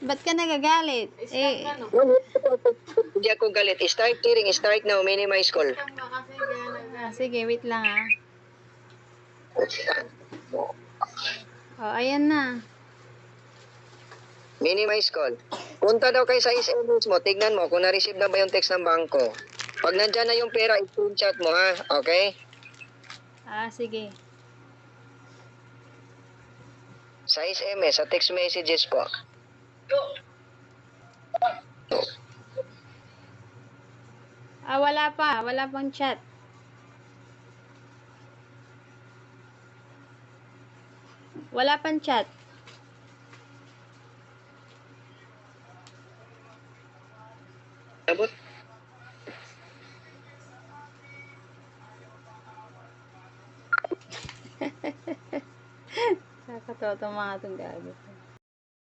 Ba't ka nagagalit? Eh, Hindi ako galit. Start hearing, start now, minimize call. ah, sige, wait lang ah. Oh, ayan na. Minimize call. Punta daw kay sa SMS mo, tignan mo kung na-receive na ba yung text ng bangko. Pag nandyan na yung pera, i-screenshot mo ha, okay? Ah, sige. Sa SMS, sa text messages po. Ah, wala pa. Wala pang chat. Wala pang chat. Abot. Nakakatawa itong mga itong gamit.